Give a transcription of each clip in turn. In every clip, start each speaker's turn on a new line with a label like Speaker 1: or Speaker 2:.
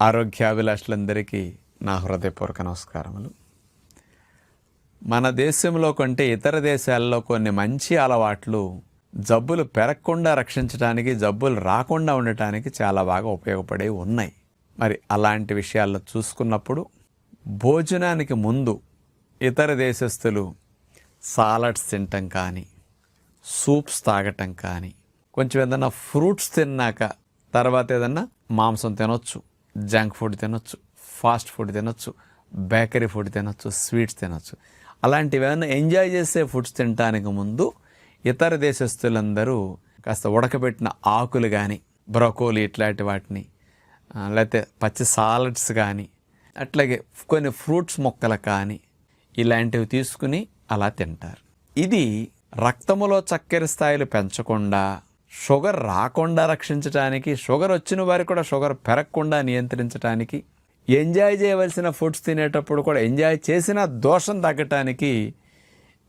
Speaker 1: ఆరోగ్యాభిలాషులందరికీ నా హృదయపూర్వక నమస్కారములు. మన దేశంలో కంటే ఇతర దేశాల్లో కొన్ని మంచి అలవాట్లు జబ్బులు పెరగకుండా రక్షించడానికి జబ్బులు రాకుండా ఉండటానికి చాలా బాగా ఉపయోగపడే ఉన్నాయి. మరి అలాంటి విషయాల్లో చూసుకున్నప్పుడు భోజనానికి ముందు ఇతర దేశస్తులు సాలడ్స్ తినటం కానీ సూప్స్ తాగటం కానీ కొంచెం ఏదన్నా ఫ్రూట్స్ తిన్నాక తర్వాత ఏదన్నా మాంసం తినొచ్చు. జంక్ ఫుడ్ తినొచ్చు ఫాస్ట్ ఫుడ్ తినొచ్చు బేకరీ ఫుడ్ తినొచ్చు స్వీట్స్ తినొచ్చు. అలాంటివి ఏమైనా ఎంజాయ్ చేసే ఫుడ్స్ తినడానికి ముందు ఇతర దేశస్తులందరూ కాస్త ఉడకబెట్టిన ఆకులు కానీ బ్రొకోలి ఇట్లాంటి వాటిని లేకపోతే పచ్చి సాలడ్స్ కానీ అట్లాగే కొన్ని ఫ్రూట్స్ మొక్కలు కానీ ఇలాంటివి తీసుకుని అలా తింటారు. ఇది రక్తములో చక్కెర స్థాయిలు పెంచకుండా షుగర్ రాకుండా రక్షించడానికి షుగర్ వచ్చిన వారికి కూడా షుగర్ పెరగకుండా నియంత్రించడానికి ఎంజాయ్ చేయవలసిన ఫుడ్స్ తినేటప్పుడు కూడా ఎంజాయ్ చేసిన దోషం తగ్గటానికి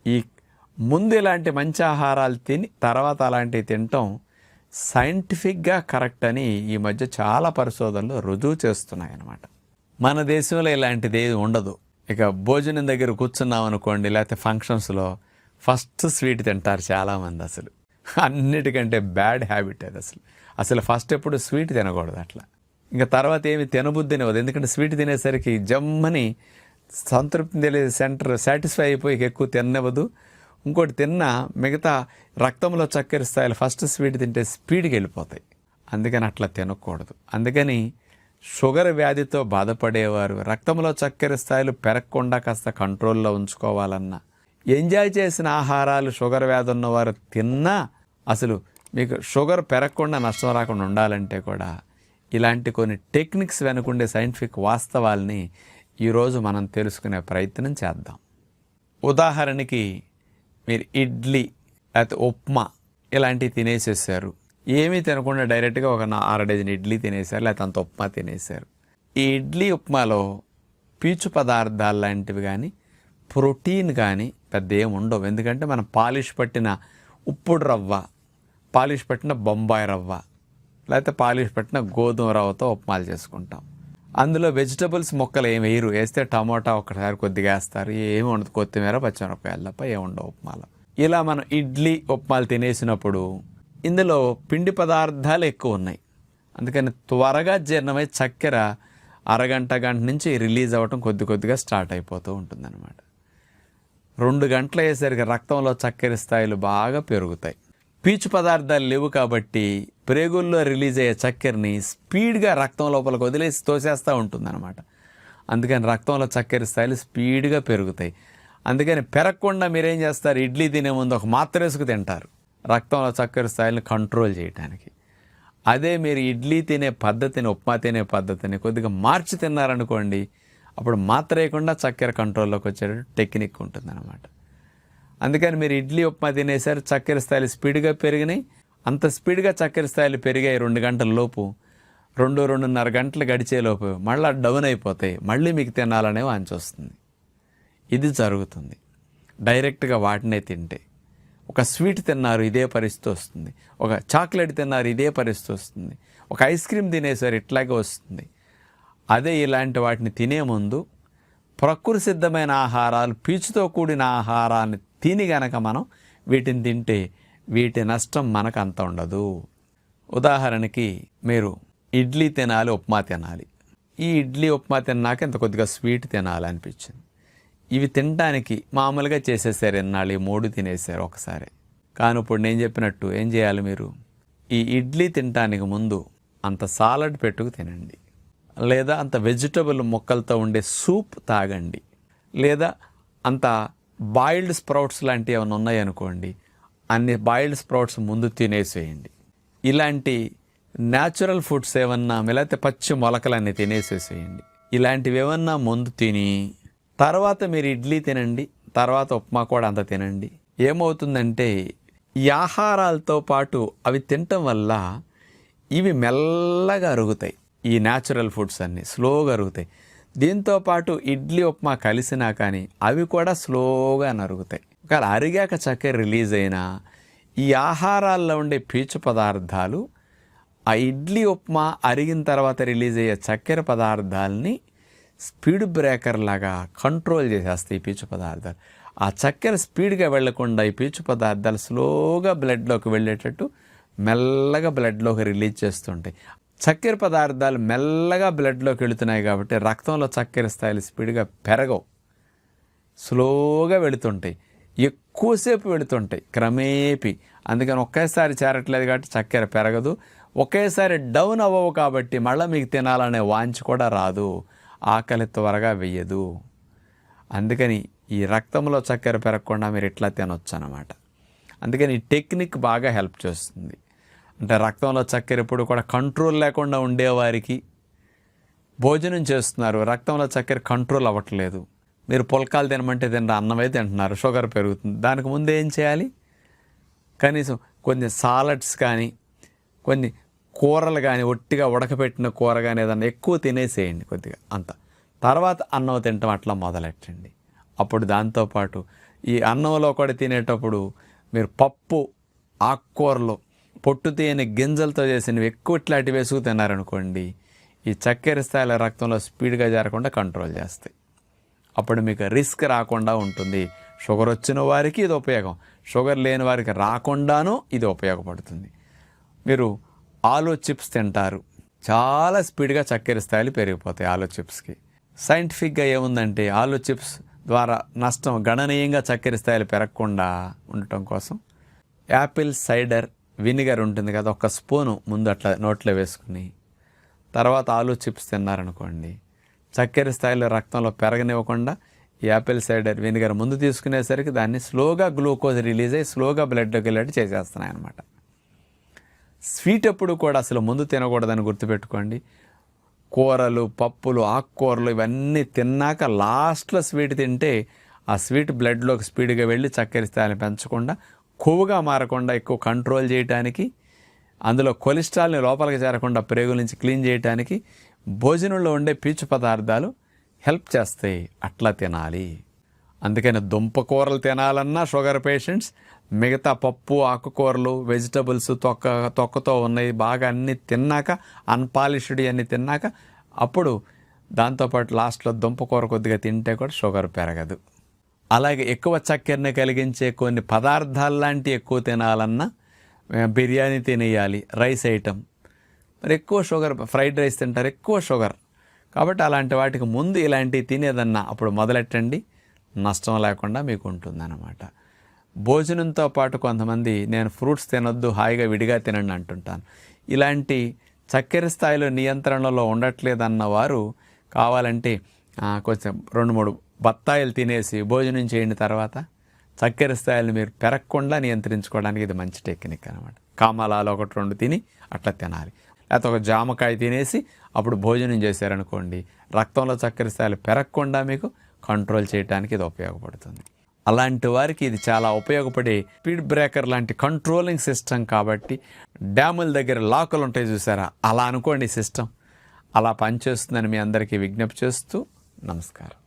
Speaker 1: ఈ ముందు ఇలాంటి మంచి ఆహారాలు తిని తర్వాత అలాంటివి తినటం సైంటిఫిక్గా కరెక్ట్ అని ఈ మధ్య చాలా పరిశోధనలు రుజువు చేస్తున్నాయి అన్నమాట మన దేశంలో ఇలాంటిది ఏది ఉండదు. ఇక భోజనం దగ్గర కూర్చున్నాం అనుకోండి లేకపోతే ఫంక్షన్స్లో ఫస్ట్ స్వీట్ తింటారు చాలామంది అసలు. అన్నిటికంటే బ్యాడ్ హ్యాబిట్ అది అసలు. అసలు ఫస్ట్ ఎప్పుడు స్వీట్ తినకూడదు అట్లా. ఇంకా తర్వాత ఏమి తినబుద్ధి అవ్వదు. ఎందుకంటే స్వీట్ తినేసరికి జమ్మని సంతృప్తి తెలియదు సెంటర్ సాటిస్ఫై అయిపోయి ఎక్కువ తినవద్దు ఇంకోటి తిన్నా మిగతా రక్తంలో చక్కెర స్థాయిలు ఫస్ట్ స్వీట్ తింటే స్పీడ్కి వెళ్ళిపోతాయి. అందుకని అట్లా తినకూడదు. అందుకని షుగర్ వ్యాధితో బాధపడేవారు రక్తంలో చక్కెర స్థాయిలు పెరగకుండా కాస్త కంట్రోల్లో ఉంచుకోవాలన్నా ఎంజాయ్ చేసిన ఆహారాలు షుగర్ వ్యాధి ఉన్నవారు తిన్నా అసలు మీకు షుగర్ పెరగకుండా నష్టం రాకుండా ఉండాలంటే కూడా ఇలాంటి కొన్ని టెక్నిక్స్ వెనుకుండే సైంటిఫిక్ వాస్తవాల్ని ఈరోజు మనం తెలుసుకునే ప్రయత్నం చేద్దాం. ఉదాహరణకి మీరు ఇడ్లీ లేకపోతే ఉప్మా ఇలాంటివి తినేసేసారు. ఏమీ తినకుండా డైరెక్ట్గా ఒక నా ఆరు డజన్ ఇడ్లీ తినేసారు లేకపోతే అంత ఉప్మా తినేసారు. ఈ ఇడ్లీ ఉప్మాలో పీచు పదార్థాలు లాంటివి కానీ ప్రోటీన్ కానీ పెద్ద ఏమి ఉండవు. ఎందుకంటే మనం పాలిష్ పట్టిన ఉప్పుడు రవ్వ పాలిష్ పెట్టిన బొంబాయి రవ్వ లేకపోతే పాలిష్ పెట్టిన గోధుమ రవ్వతో ఉప్మాలు చేసుకుంటాం. అందులో వెజిటబుల్స్ మొక్కలు ఏమి వేయరు. వేస్తే టమాటా ఒకసారి కొద్దిగా వేస్తారు. ఏమి ఉండదు. కొత్తిమీర పచ్చిమిరపకాయలు తప్ప ఏముండవు ఉప్మాలు ఉప్మాలో. ఇలా మనం ఇడ్లీ ఉప్మాలు తినేసినప్పుడు ఇందులో పిండి పదార్థాలు ఎక్కువ ఉన్నాయి. అందుకని త్వరగా జీర్ణమై చక్కెర అరగంట గంట నుంచి రిలీజ్ అవ్వటం కొద్ది కొద్దిగా స్టార్ట్ అయిపోతూ ఉంటుందన్నమాట. రెండు గంటలు అయ్యేసరికి రక్తంలో చక్కెర స్థాయిలు బాగా పెరుగుతాయి. పీచు పదార్థాలు లేవు కాబట్టి ప్రేగుల్లో రిలీజ్ అయ్యే చక్కెరని స్పీడ్గా రక్తం లోపలికి వదిలేసి తోసేస్తూ ఉంటుందన్నమాట. అందుకని రక్తంలో చక్కెర స్థాయిలు స్పీడ్గా పెరుగుతాయి. అందుకని పెరగకుండా మీరేం చేస్తారు? ఇడ్లీ తినే ముందు ఒక మాత్ర వేసుకు తింటారు. రక్తంలో చక్కెర స్థాయిలను కంట్రోల్ చేయడానికి అదే మీరు ఇడ్లీ తినే పద్ధతిని ఉప్మా తినే పద్ధతిని కొద్దిగా మార్చి తిన్నారనుకోండి అప్పుడు మాత్ర వేయకుండా చక్కెర కంట్రోల్లోకి వచ్చే టెక్నిక్ ఉంటుందన్నమాట. అందుకని మీరు ఇడ్లీ ఉప్మా తినేసారు చక్కెర స్థాయిలు స్పీడ్గా పెరిగినాయి. అంత స్పీడ్గా చక్కెర స్థాయిలు పెరిగాయి రెండు గంటల లోపు. రెండు రెండున్నర గంటలు గడిచే లోపు మళ్ళీ డౌన్ అయిపోతాయి. మళ్ళీ మీకు తినాలనే వాంచి వస్తుంది. ఇది జరుగుతుంది. డైరెక్ట్గా వాటినే తింటే. ఒక స్వీట్ తిన్నారు ఇదే పరిస్థితి వస్తుంది. ఒక చాక్లెట్ తిన్నారు ఇదే పరిస్థితి వస్తుంది. ఒక ఐస్ క్రీమ్ తినేసారు ఇట్లాగే వస్తుంది. అదే ఇలాంటి వాటిని తినే ముందు ప్రకృతి సిద్ధమైన ఆహారాలు పీచుతో కూడిన ఆహారాన్ని తిని గనక మనం వీటిని తింటే వీటి నష్టం మనకు అంత ఉండదు. ఉదాహరణకి మీరు ఇడ్లీ తినాలి ఉప్మా తినాలి. ఈ ఇడ్లీ ఉప్మా తిన్నాక ఇంత కొద్దిగా స్వీట్ తినాలి అనిపించింది ఇవి తినడానికి మామూలుగా చేసేసారు ఎన్నాళ్ళు ఈ మూడు తినేసారు ఒకసారి. కానీ ఇప్పుడు నేను చెప్పినట్టు ఏం చేయాలి మీరు? ఈ ఇడ్లీ తినడానికి ముందు అంత సాలడ్ పెట్టుకు తినండి. లేదా అంత వెజిటబుల్ మొక్కలతో ఉండే సూప్ తాగండి. లేదా అంత బాయిల్డ్ స్ప్రౌట్స్ లాంటివి ఏమైనా ఉన్నాయనుకోండి అన్ని బాయిల్డ్ స్ప్రౌట్స్ ముందు తినేసేయండి. ఇలాంటి న్యాచురల్ ఫుడ్స్ ఏమన్నా లేకపోతే పచ్చి మొలకలన్నీ తినేసేసేయండి. ఇలాంటివి ఏమన్నా ముందు తిని తర్వాత మీరు ఇడ్లీ తినండి తర్వాత ఉప్మా కూడా అంత తినండి. ఏమవుతుందంటే ఈ ఆహారాలతో పాటు అవి తినటం వల్ల ఇవి మెల్లగా అరుగుతాయి. ఈ న్యాచురల్ ఫుడ్స్ అన్నీ స్లోగా అరుగుతాయి. దీంతో పాటు ఇడ్లీ ఉప్మా కలిసినా కానీ అవి కూడా స్లోగా నరుగుతాయి. ఒకవేళ అరిగాక చక్కెర రిలీజ్ అయినా ఈ ఆహారాల్లో ఉండే పీచు పదార్థాలు ఆ ఇడ్లీ ఉప్మా అరిగిన తర్వాత రిలీజ్ అయ్యే చక్కెర పదార్థాలని స్పీడ్ బ్రేకర్ లాగా కంట్రోల్ చేసేస్తాయి ఈ పీచు పదార్థాలు. ఆ చక్కెర స్పీడ్గా వెళ్ళకుండా ఈ పీచు పదార్థాలు స్లోగా బ్లడ్లోకి వెళ్ళేటట్టు మెల్లగా బ్లడ్లోకి రిలీజ్ చేస్తుంటాయి. చక్కెర పదార్థాలు మెల్లగా బ్లడ్లోకి వెళుతున్నాయి కాబట్టి రక్తంలో చక్కెర స్థాయిలు స్పీడ్గా పెరగవు. స్లోగా వెళుతుంటాయి. ఎక్కువసేపు వెళుతుంటాయి క్రమేపి. అందుకని ఒకేసారి చేరట్లేదు కాబట్టి చక్కెర పెరగదు. ఒకేసారి డౌన్ అవ్వవు కాబట్టి మళ్ళీ మీకు తినాలనే వాంచి కూడా రాదు. ఆకలి త్వరగా వెయ్యదు అందుకని ఈ రక్తంలో చక్కెర పెరగకుండా మీరు ఇట్లా తినొచ్చు అన్నమాట అందుకని ఈ టెక్నిక్ బాగా హెల్ప్ చేస్తుంది. అంటే రక్తంలో చక్కెర ఎప్పుడు కూడా కంట్రోల్ లేకుండా ఉండేవారికి భోజనం చేస్తున్నారు. రక్తంలో చక్కెర కంట్రోల్ అవ్వట్లేదు. మీరు పుల్కాలు తినమంటే తినరు అన్నమే తింటున్నారు. షుగర్ పెరుగుతుంది. దానికి ముందు ఏం చేయాలి? కనీసం కొన్ని సాలడ్స్ కానీ కొన్ని కూరలు కానీ ఒట్టిగా ఉడకపెట్టిన కూర కానీ ఏదన్నా ఎక్కువ తినేసేయండి కొద్దిగా అంత. తర్వాత అన్నం తినటం అట్లా మొదలెట్టండి. అప్పుడు దాంతోపాటు ఈ అన్నంలో కూడా తినేటప్పుడు మీరు పప్పు ఆకుకూరలు పొట్టు తీయని గింజలతో చేసినవి ఎక్కువ ఇట్లాంటివి వేసుకు తిన్నారనుకోండి ఈ చక్కెర స్థాయిల రక్తంలో స్పీడ్గా జరగకుండా కంట్రోల్ చేస్తాయి. అప్పుడు మీకు రిస్క్ రాకుండా ఉంటుంది. షుగర్ వచ్చిన వారికి ఇది ఉపయోగం. షుగర్ లేని వారికి రాకుండానూ ఇది ఉపయోగపడుతుంది. మీరు ఆలో చిప్స్ తింటారు. చాలా స్పీడ్గా చక్కెర స్థాయిలు పెరిగిపోతాయి ఆలో చిప్స్కి. సైంటిఫిక్గా ఏముందంటే ఆలో చిప్స్ ద్వారా నష్టం గణనీయంగా చక్కెర స్థాయిలు పెరగకుండా ఉండటం కోసం యాపిల్ సైడర్ వినిగర్ ఉంటుంది కదా ఒక స్పూను ముందు అట్లా నోట్లో వేసుకుని తర్వాత ఆలు చిప్స్ తిన్నారనుకోండి చక్కెర స్థాయిలో రక్తంలో పెరగనివ్వకుండా ఈ యాపిల్ సైడర్ వినిగర్ ముందు తీసుకునేసరికి దాన్ని స్లోగా గ్లూకోజ్ రిలీజ్ అయ్యి స్లోగా బ్లడ్లోకి వెళ్ళేట్టు చేసేస్తున్నాయి అనమాట స్వీట్ ఎప్పుడు కూడా అసలు ముందు తినకూడదని గుర్తుపెట్టుకోండి. కూరలు పప్పులు ఆకుకూరలు ఇవన్నీ తిన్నాక లాస్ట్లో స్వీట్ తింటే ఆ స్వీట్ బ్లడ్లోకి స్పీడ్గా వెళ్ళి చక్కెర స్థాయిని పెంచకుండా కొవ్వుగా మారకుండా ఎక్కువ కంట్రోల్ చేయడానికి అందులో కొలెస్ట్రాల్ని లోపలికి చేరకుండా ప్రేగుల నుంచి క్లీన్ చేయడానికి భోజనంలో ఉండే పీచు పదార్థాలు హెల్ప్ చేస్తాయి అట్లా తినాలి. అందుకని దుంప కూరలు తినాలన్నా షుగర్ పేషెంట్స్ మిగతా పప్పు ఆకుకూరలు వెజిటబుల్స్ తొక్క తొక్కతో ఉన్నాయి బాగా అన్ని తిన్నాక అన్పాలిష్డ్ అన్ని తిన్నాక అప్పుడు దాంతోపాటు లాస్ట్లో దుంప కూర కొద్దిగా తింటే కూడా షుగర్ పెరగదు. అలాగే ఎక్కువ చక్కెరని కలిగించే కొన్ని పదార్థాలు లాంటి ఎక్కువ తినాలన్నా బిర్యానీ తినేయాలి రైస్ ఐటమ్. మరి ఎక్కువ షుగర్ ఫ్రైడ్ రైస్ తింటారు ఎక్కువ షుగర్. కాబట్టి అలాంటి వాటికి ముందు ఇలాంటివి తినేదన్నా అప్పుడు మొదలెట్టండి. నష్టం లేకుండా మీకు ఉంటుందన్నమాట. భోజనంతో పాటు కొంతమంది నేను ఫ్రూట్స్ తినొద్దు హాయిగా విడిగా తినండి అంటుంటాను. ఇలాంటి చక్కెర స్థాయిలో నియంత్రణలో ఉండట్లేదన్న వారు కావాలంటే కొంచెం రెండు మూడు బత్తాయిలు తినేసి భోజనం చేయండి తర్వాత చక్కెర స్థాయిలు మీరు పెరగకుండా నియంత్రించుకోవడానికి ఇది మంచి టెక్నిక్ అనమాట కామలాలు ఒకటి రెండు తిని అట్లా తినాలి. లేకపోతే ఒక జామకాయ తినేసి అప్పుడు భోజనం చేశారనుకోండి రక్తంలో చక్కెర స్థాయిలు పెరగకుండా మీకు కంట్రోల్ చేయడానికి ఇది ఉపయోగపడుతుంది. అలాంటి వారికి ఇది చాలా ఉపయోగపడే స్పీడ్ బ్రేకర్ లాంటి కంట్రోలింగ్ సిస్టమ్ కాబట్టి డ్యాముల దగ్గర లాకులు ఉంటాయి చూసారా? అలా అనుకోండి సిస్టమ్. అలా పనిచేస్తుందని మీ అందరికీ విజ్ఞప్తి చేస్తూ നമസ്കാരം.